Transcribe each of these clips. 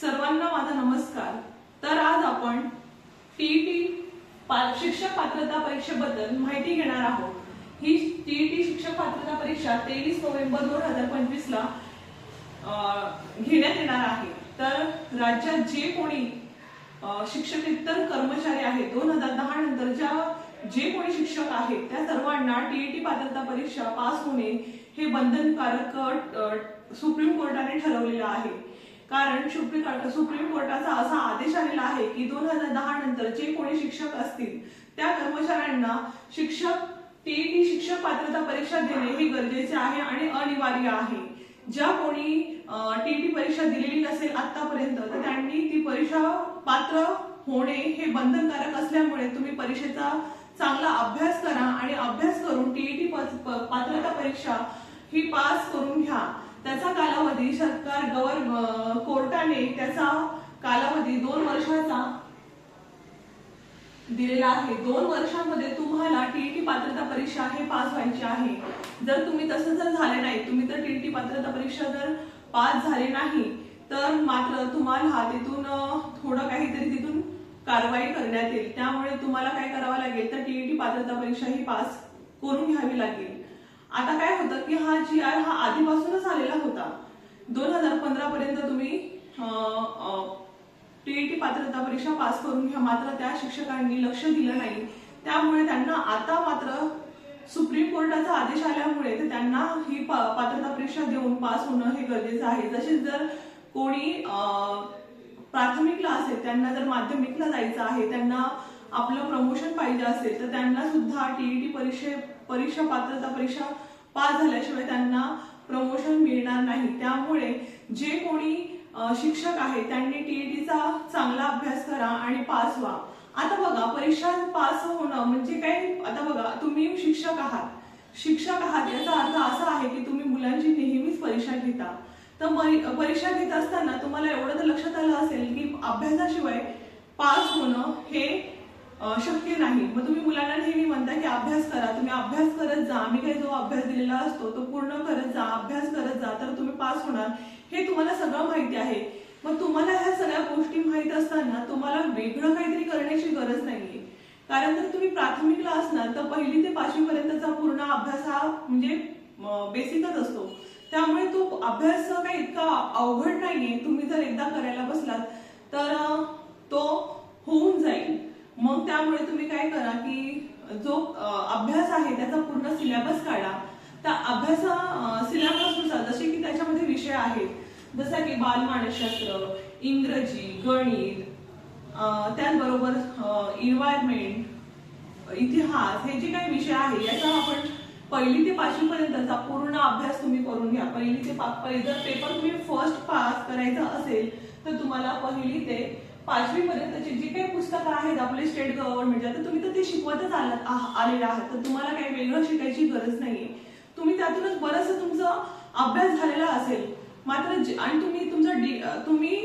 सर्वांना माझा नमस्कार. तर आज आपण टीईटी शिक्षक पात्रता परीक्षेबद्दल माहिती घेणार आहोत. ही टीईटी शिक्षक पात्रता परीक्षा तेवीस नोव्हेंबर दोन हजार पंचवीस ला घेण्यात येणार आहे. तर राज्यात जे कोणी शिक्षक शिक्षकेतर कर्मचारी आहेत दोन हजार दहा नंतर ज्या जे कोणी शिक्षक आहेत त्या सर्वांना टीईटी पात्रता परीक्षा पास होणे हे बंधनकारक सुप्रीम कोर्टाने ठरवलेलं आहे. कारण सुप्रीम सुप्रीम कोर्टाचा असा आदेश आलेला आहे की दोन हजार दहा नंतर जे कोणी शिक्षक असतील त्या कर्मचाऱ्यांना शिक्षक टीईटी शिक्षक पात्रता परीक्षा देणे हे गरजेचे आहे आणि अनिवार्य आहे. ज्या कोणी टीईटी परीक्षा दिलेली नसेल आतापर्यंत तर त्यांनी ती परीक्षा पात्र होणे हे बंधनकारक असल्यामुळे तुम्ही परीक्षेचा चांगला अभ्यास करा आणि अभ्यास करून टीईटी पात्रता परीक्षा ही पास करून घ्या. त्याचा कालावधी सरकार गव्हर्न कोर्टाने त्याचा कालावधी दोन वर्षाचा दिलेला आहे. दोन वर्षांमध्ये तुम्हाला टीईटी पात्रता परीक्षा हे पास व्हायची आहे. जर तुम्ही तसं जर झाले नाही तुम्ही तर टीईटी पात्रता परीक्षा जर पास झाले नाही तर मात्र तुम्हाला तिथून थोडं काहीतरी तिथून कारवाई करण्यात येईल. त्यामुळे तुम्हाला काय करावं लागेल? तर टीईटी पात्रता परीक्षा ही पास करून घ्यावी लागेल. आता काय होतं की हा जी आर हा आधीपासूनच आलेला होता. दोन हजार पंधरा पर्यंत तुम्ही टीईटी पात्रता परीक्षा पास करून घ्या. मात्र त्या शिक्षकांनी लक्ष दिलं नाही. त्यामुळे त्यांना आता मात्र सुप्रीम कोर्टाचा आदेश आल्यामुळे ते त्यांना ही पा- पात्रता परीक्षा देऊन पास होणं हे गरजेचं आहे. तसेच जर कोणी प्राथमिकला असेल त्यांना जर माध्यमिकला जायचं आहे त्यांना आपलं प्रमोशन पाहिजे असेल तर त्यांना सुद्धा टीईटी परीक्षे परीक्षा पात्रता परीक्षा पास झाल्याशिवाय त्यांना प्रमोशन मिळणार नाही. त्यामुळे जे कोणी शिक्षक आहे त्यांनी टीईटीचा चांगला अभ्यास करा आणि पास व्हा. आता बघा परीक्षा पास होणं म्हणजे काय? आता बघा तुम्ही शिक्षक आहात. शिक्षक आहात याचा अर्थ असा आहे की तुम्ही मुलांची नेहमीच परीक्षा घेता. तर परीक्षा घेत असताना तुम्हाला एवढं तर लक्षात आलं असेल की अभ्यासाशिवाय पास होणं हे शक्य नाही. मग तुम्ही मुलांना नेहमी म्हणता की अभ्यास करा. तुम्ही अभ्यास करत जा. आम्ही काही जो अभ्यास दिलेला असतो तो पूर्ण करत जा. अभ्यास करत जा. तर तुम्ही पास होणार. हे तुम्हाला सगळं माहिती आहे. मग तुम्हाला ह्या सगळ्या गोष्टी माहीत असताना तुम्हाला वेगळं काहीतरी करण्याची गरज नाहीये. कारण जर तुम्ही प्राथमिकला असणार तर पहिली ते पाचवी पर्यंतचा पूर्ण अभ्यास हा म्हणजे बेसिकच असतो. त्यामुळे तो अभ्यास काही इतका अवघड नाहीये. तुम्ही जर एकदा करायला बसलात तर तो होऊन जाईल. मग त्यामुळे तुम्ही काय करा की जो अभ्यास आहे त्याचा पूर्ण सिलेबस काढा. त्या अभ्यास सिलेबसनुसार जसे की त्याच्यामध्ये विषय आहेत जसा की बालमानसशास्त्र इंग्रजी गणित त्याचबरोबर इन्व्हायरमेंट इतिहास हे जे काही विषय आहे याचा आपण पहिली ते पाचवी पर्यंतचा पूर्ण अभ्यास तुम्ही करून घ्या. पहिली ते पा- पहिली जर पेपर तुम्ही फर्स्ट पास करायचा असेल तर तुम्हाला पहिली ते पाचवी जी काही पुस्तकं आहेत आपले स्टेट गव्हर्नमेंटच्या तर तुम्ही तर ते शिकवतच आलात आलेले आहात. तर तुम्हाला काही वेगळं शिकायची गरज नाहीये. तुम्ही त्यातूनच बरंच तुमचा अभ्यास झालेला असेल. मात्र आणि तुम्ही तुमचं डी तुम्ही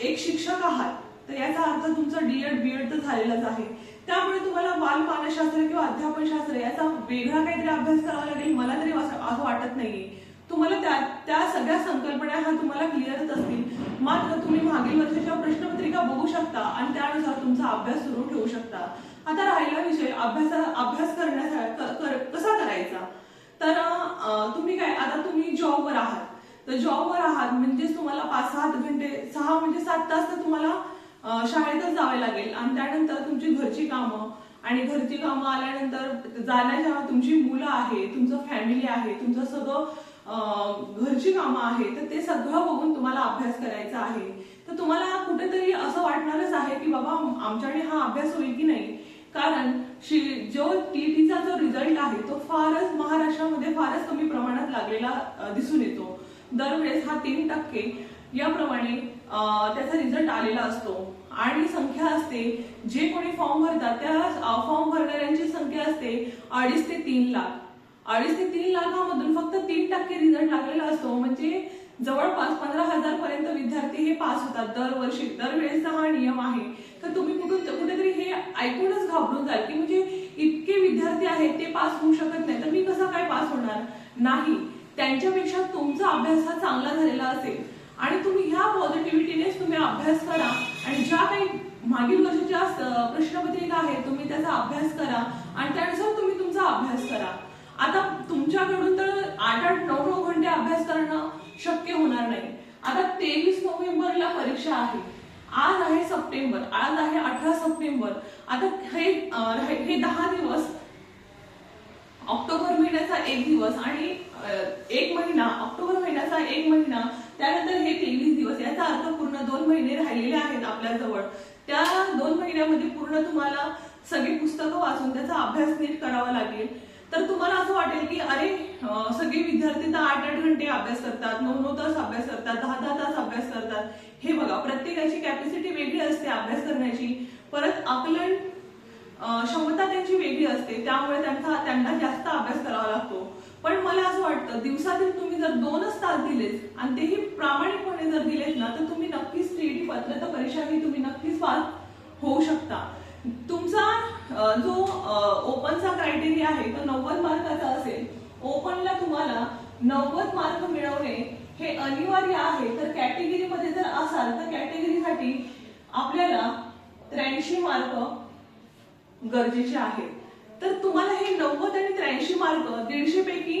एक शिक्षक आहात. तर याचा अर्थ तुमचा डीएड बीएड तर झालेलाच आहे. त्यामुळे तुम्हाला बालमानसशास्त्र किंवा अध्यापनशास्त्र याचा वेगळा काहीतरी अभ्यास करावा लागेल मला तरी असं वाटत नाहीये. तुम्हाला त्या त्या सगळ्या संकल्पना ह्या तुम्हाला क्लिअरच असतील. मात्र तुम्ही मागील वर्षाच्या प्रश्नपत्रिका बघू शकता आणि त्यानुसार तुमचा अभ्यास सुरू ठेवू शकता. आता राहिला विषय अभ्यासा अभ्यास करण्यासाठी कसा करायचा? तर तुम्ही काय आता तुम्ही जॉबवर आहात. तर जॉबवर आहात म्हणजेच तुम्हाला पाच सात घंटे सहा म्हणजे सात तास तर तुम्हाला शाळेतच जावे लागेल. आणि त्यानंतर तुमची घरची कामं. आणि घरची कामं आल्यानंतर जाण्याच्या तुमची मुलं आहे तुमचं फॅमिली आहे तुमचं सगळं घरची कामं आहेत तर ते सगळं बघून तुम्हाला अभ्यास करायचा आहे. तर तुम्हाला कुठेतरी असं वाटणारच आहे की बाबा आमच्याकडे हा अभ्यास होईल की नाही? कारण जो टीटीचा जो रिझल्ट आहे तो फारच महाराष्ट्रामध्ये फारच कमी प्रमाणात लागलेला दिसून येतो. दरवेळेस हा तीन टक्के याप्रमाणे त्याचा रिझल्ट आलेला असतो. आणि संख्या असते जे कोणी फॉर्म भरतात त्या फॉर्म भरणाऱ्यांची संख्या असते अडीच ते तीन लाख. अडीच ते तीन लाखामधून फक्त तीन टक्के रिझल्ट लागलेला असतो. म्हणजे जवळपास पंधरा हजार पर्यंत विद्यार्थी हे पास होतात. दरवर्षी दरवेळेसचा हा नियम आहे. तर तुम्ही कुठून कुठेतरी हे ऐकूनच घाबरून जाल की म्हणजे इतके विद्यार्थी आहेत ते पास होऊ शकत नाही. तर मी कसं काय पास होणार? नाही. त्यांच्यापेक्षा तुमचा अभ्यास हा चांगला झालेला असेल. आणि तुम्ही ह्या पॉझिटिव्हिटीनेच तुम्ही अभ्यास करा. आणि ज्या काही मागील वर्षाच्या प्रश्नपत्रिका आहेत तुम्ही त्याचा अभ्यास करा. आणि त्यानुसार तुम्ही तुमचा अभ्यास करा. आता तुमच्याकडून तर आठ आठ नऊ नऊ घंटे अभ्यास करणं शक्य होणार नाही. आता तेवीस नोव्हेंबरला परीक्षा आहे. आज आहे सप्टेंबर आज आहे अठरा सप्टेंबर. आता हे हे दहा दिवस ऑक्टोबर महिन्याचा एक दिवस आणि एक महिना ऑक्टोबर महिन्याचा एक महिना त्यानंतर हे तेवीस दिवस याचा अर्थ पूर्ण दोन महिने राहिलेले आहेत आपल्या जवळ त्या दोन महिन्यामध्ये पूर्ण तुम्हाला सगळी पुस्तकं वाचून त्याचा अभ्यास नीट करावा लागेल. तर तुम्हाला असं वाटेल की अरे सगळे विद्यार्थी तर आठ आठ घंटे अभ्यास करतात नऊ नऊ तास अभ्यास करतात दहा दहा तास अभ्यास करतात. हे बघा प्रत्येकाची कॅपॅसिटी वेगळी असते अभ्यास करण्याची. परत आकलन क्षमता त्यांची वेगळी असते त्यामुळे त्यांचा त्यांना जास्त अभ्यास करावा लागतो. पण मला असं वाटतं दिवसातील तुम्ही जर दोनच तास दिलेत आणि तेही प्रामाणिकपणे जर दिलेत ना तर तुम्ही नक्कीच सीईटी पात्रता परीक्षा ही तुम्ही नक्कीच पास होऊ शकता. तुमचा जो ओपनचा क्रायटेरिया आहे तो नव्वद मार्काचा असेल ओपनला तुम्हाला नव्वद मार्क मिळवणे हे अनिवार्य आहे. तर कॅटेगरीमध्ये जर असाल तर कॅटेगरीसाठी आपल्याला त्र्याऐंशी मार्क गरजेचे आहे तर तुम्हाला हे नव्वद आणि त्र्याऐंशी मार्क दीडशे पैकी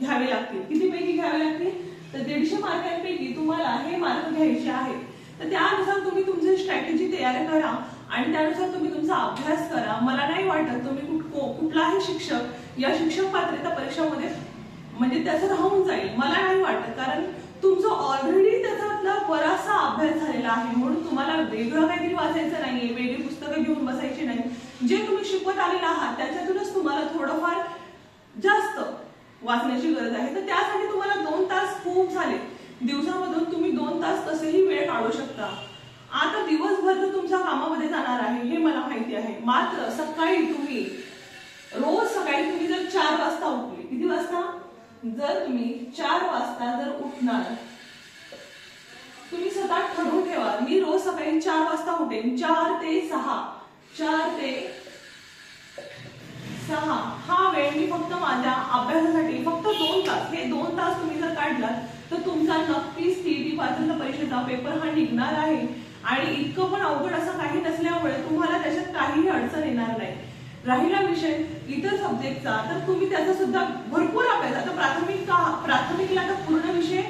घ्यावे लागतील. किती पैकी घ्यावे लागतील? तर दीडशे मार्कांपैकी तुम्हाला हे मार्क घ्यायचे आहेत. तर त्यानुसार तुम्ही तुमची स्ट्रॅटेजी तयार करा. आणि त्यानुसार तुम्ही तुमचा अभ्यास करा. मला नाही वाटत तुम्ही कुठ- को- कुठलाही शिक्षक या शिक्षक पात्रता परीक्षामध्ये म्हणजे त्याचं राहून जाईल. मला नाही वाटत. कारण तुमचं ऑलरेडी त्याच्यातला बराचसा अभ्यास झालेला आहे. म्हणून तुम्हाला वेगळं काहीतरी वाचायचं नाहीये. वेगळी पुस्तकं घेऊन बसायची नाही. जे तुम्ही शिकवत आलेला आहात त्याच्यातूनच तुम्हाला थोडंफार जास्त वाचण्याची गरज आहे. तर त्यासाठी तुम्हाला दोन तास खूप झाले. दिवसामधून तुम्ही दोन तास तसेही वेळ काढू शकता. आता दिवसभर तर तुमच्या कामामध्ये जाणार आहे हे मला माहिती आहे. मात्र सकाळी तुम्ही रोज सकाळी तुम्ही जर चार वाजता उठले किती वाजता? जर तुम्ही चार वाजता जर उठणार तुम्ही स्वतः ठरवून ठेवा मी रोज सकाळी चार वाजता उठेन. चार ते सहा चार ते सहा हा वेळ मी फक्त माझ्या अभ्यासासाठी फक्त दोन तास हे दोन तास तुम्ही जर काढलात तर तुमचा नक्कीच टी टीईटी पात्रता परीक्षेचा पेपर हा निघणार आहे. आणि इतकं पण अवघड असं काही नसल्यामुळे तुम्हाला त्याच्यात काहीही अडचण येणार नाही. राहिला विषय इतर सब्जेक्टचा तर तुम्ही त्याचा सुद्धा भरपूर अभ्यास. आता प्राथमिक का- प्राथमिकला तर पूर्ण विषय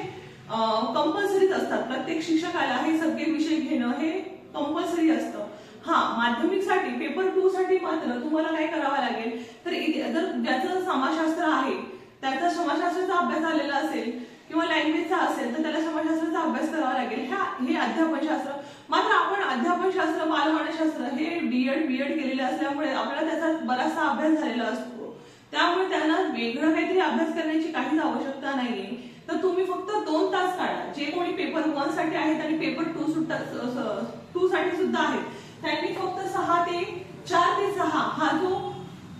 कंपल्सरीच असतात. प्रत्येक शिक्षकाला हे सगळे विषय घेणं हे कंपल्सरी असतं. हा माध्यमिकसाठी पेपर टू साठी मात्र तुम्हाला काय करावं लागेल? तर जर ज्याचं समाजशास्त्र आहे त्याचा समाजशास्त्राचा अभ्यास आलेला असेल किंवा लँग्वेजचा असेल तर त्याला समाजशास्त्राचा अभ्यास करावा लागेल. ह्या हे अध्यापनशास्त्र मात्र आपण अध्यापनशास्त्र बालवाणशास्त्र हे बीएड बीएड केलेले असल्यामुळे आपल्याला त्याचा बराचसा अभ्यास झालेला असतो. त्यामुळे त्यांना वेगळं काहीतरी अभ्यास करण्याची काहीच आवश्यकता नाहीये. तर तुम्ही फक्त दोन तास काढा. जे कोणी पेपर वनसाठी आहेत आणि पेपर टू सुद्धा टू साठी सुद्धा आहेत त्यांनी फक्त सहा ते चार ते सहा हा जो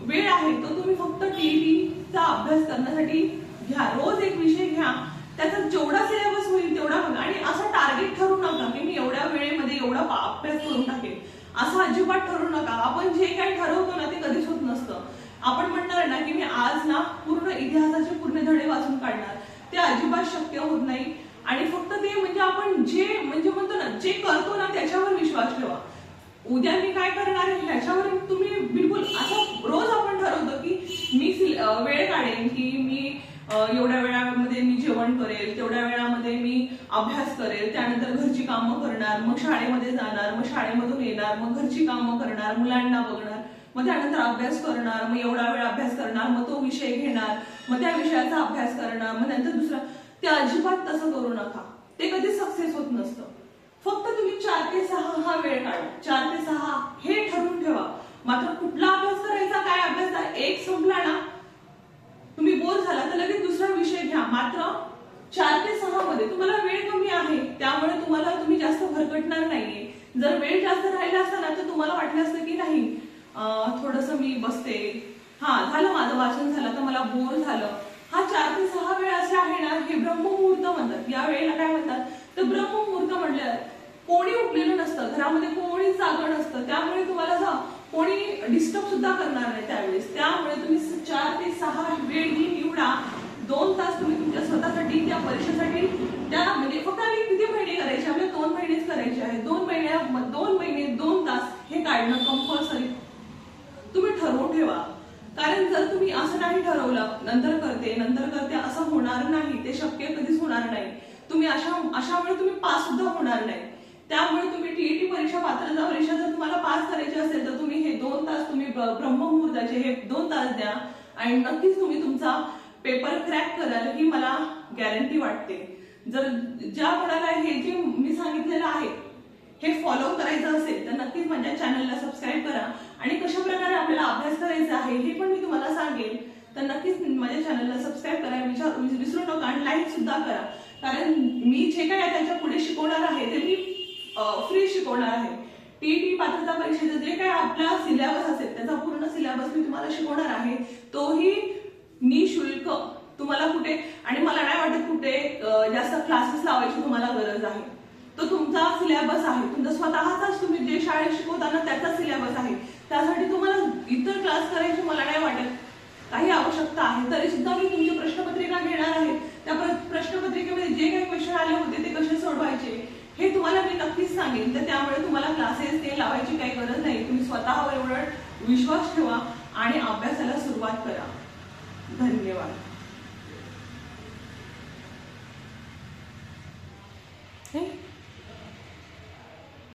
वेळ आहे तो तुम्ही फक्त टीईटीचा अभ्यास करण्यासाठी घ्या. रोज एक विषय घ्या. त्याचा जेवढा सिलेबस होईल तेवढा बघा. आणि असं टार्गेट ठरू नका. की मी एवढा अभ्यास करून टाकेल. असं अजिबात ठरू नका. आपण जे काही ठरवतो ना ते कधीच होत नसतं. आपण म्हणणार ना की मी आज ना पूर्ण इतिहासाचे पूर्ण धडे वाचून काढणार. ते अजिबात शक्य होत नाही. आणि फक्त ते म्हणजे आपण जे म्हणजे म्हणतो ना जे करतो ना त्याच्यावर विश्वास ठेवा. उद्या मी काय करणार आहे ह्याच्यावर तुम्ही बिलकुल असं रोज आपण ठरवतो की मी वेळ काढेन की मी एवढ्या वेळामध्ये मी जेवण करेल तेवढ्या वेळामध्ये मी अभ्यास करेल त्यानंतर घरची कामं करणार मग शाळेमध्ये जाणार मग शाळेमधून येणार मग घरची कामं करणार मुलांना बघणार मग त्यानंतर अभ्यास करणार मग एवढा वेळ अभ्यास करणार मग तो विषय घेणार मग त्या विषयाचा अभ्यास करणार मग नंतर दुसरा. ते अजिबात तसं करू नका. ते कधी सक्सेस होत नसतं. फक्त तुम्ही चार ते सहा हा वेळ काढा. चार ते सहा हे ठरवून ठेवा. मात्र कुठला अभ्यास करायचा अभ्यास करायचा? एक संपला ना तुम्ही बोर झाला तर लगेच दुसरा विषय घ्या मात्र चार ते सहा मध्ये तुम्हाला वेळ कमी आहे त्यामुळे तुम्हाला तुम्ही जास्त भरकटणार नाहीये जर वेळ जास्त राहिला असता ना तर तुम्हाला वाटलं असतं की नाही थोडस मी बसते. हा झालं माझं वाचन झालं तर मला बोर झालं. हा चार ते सहा वेळ असे आहे ना हे ब्रह्ममुहूर्त म्हणतात. या वेळेला काय म्हणतात? तर ब्रह्ममुहूर्त म्हटलं कोणी उठलेलं नसतं घरामध्ये कोणी जागं नसतं. त्यामुळे तुम्हाला जा कोणी डिस्टर्ब सुद्धा करणार नाही त्यावेळेस. त्यामुळे तुम्ही चार ते सहा वेळ ही निवडा. दोन तास तुम्ही तुमच्या स्वतःसाठी त्या परीक्षेसाठी त्या म्हणजे फक्त आम्ही किती महिने करायचे? आपल्या दोन महिनेच करायचे आहे. दोन महिन्या दोन महिने दोन तास हे काढणं कंपल्सरी तुम्ही ठरवून ठेवा. कारण जर तुम्ही असं नाही ठरवलं नंतर करते नंतर करते असं होणार नाही. ते शक्य कधीच होणार नाही. तुम्ही अशा अशामुळे तुम्ही पास सुद्धा होणार नाही. त्यामुळे तुम्ही टीईटी परीक्षा पात्रता परीक्षा जर तुम्हाला पास करायची असेल तर तुम्ही हे दोन तास तुम्ही ब्रह्ममुहूर्ताचे हे दोन तास द्या. आणि नक्कीच तुम्ही तुमचा पेपर क्रॅक कराल ही मला गॅरंटी वाटते. जर ज्या कोणाला हे जे मी सांगितलेलं आहे हे फॉलो करायचं असेल तर नक्कीच माझ्या चॅनलला सबस्क्राईब करा. आणि कशा प्रकारे आपल्याला अभ्यास करायचा आहे हे पण मी तुम्हाला सांगेन. तर नक्कीच माझ्या चॅनलला सबस्क्राईब करा विचार विसरू नका आणि लाईक सुद्धा करा. कारण मी जे काय त्याच्या पुढे शिकवणार आहे ते मी फ्री शिकवणार आहे. टीईटी पात्रता परीक्षेचं जे काय आपला सिलेबस असेल त्याचा पूर्ण सिलेबस मी तुम्हाला शिकवणार आहे. तोही निशुल्क तुम्हाला कुठे आणि मला नाही वाटत कुठे जास्त क्लासेस लावायची तुम्हाला गरज आहे. तो तुमचा सिलेबस आहे. तुमचा स्वतःचाच तुम्ही जे शाळेत शिकवताना त्याचा सिलेबस आहे. त्यासाठी तुम्हाला इतर क्लास करायची मला नाही वाटत. काही आवश्यकता आहे. तरी सुद्धा मी तुमची प्रश्नपत्रिका घेणार आहे. त्या प्रश्नपत्रिकेमध्ये जे काही क्वेश्चन आले होते ते कसे सोडवायचे हे तुम्हाला मी नक्कीच सांगेन. तर त्यामुळे तुम्हाला क्लासेस ते लावायची काही गरज नाही. तुम्ही स्वतःवर एवढं विश्वास ठेवा आणि अभ्यासाला सुरुवात करा. धन्यवाद.